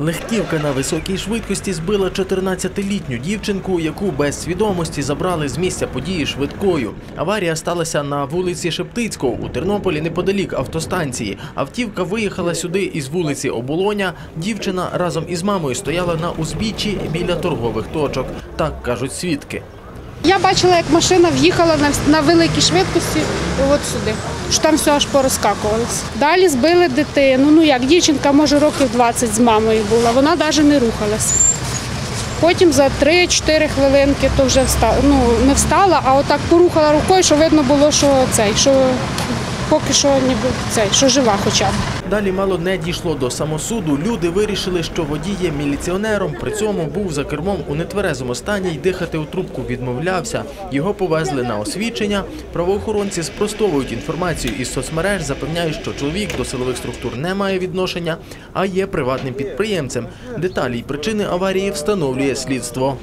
Легківка на високій швидкості збила 14-літню дівчинку, яку без свідомості забрали з місця події швидкою. Аварія сталася на вулиці Шептицького у Тернополі неподалік автостанції. Автівка виїхала сюди із вулиці Оболоня. Дівчина разом із мамою стояла на узбіччі біля торгових точок. Так кажуть свідки. Я бачила, як машина в'їхала на, великій швидкості от сюди. Що там все аж порозкакувалося. Далі збили дитину. Ну як дівчинка, може, років 20 з мамою була. Вона навіть не рухалася. Потім за 3-4 хвилинки то вже встала. Ну, не встала, а отак порухала рукою, що видно було, що цей, що поки що ніби цей, що жива хоча б. Далі мало не дійшло до самосуду. Люди вирішили, що водій є міліціонером. При цьому був за кермом у нетверезому стані й дихати у трубку відмовлявся. Його повезли на освідчення. Правоохоронці спростовують інформацію із соцмереж, запевняють, що чоловік до силових структур не має відношення, а є приватним підприємцем. Деталі й причини аварії встановлює слідство.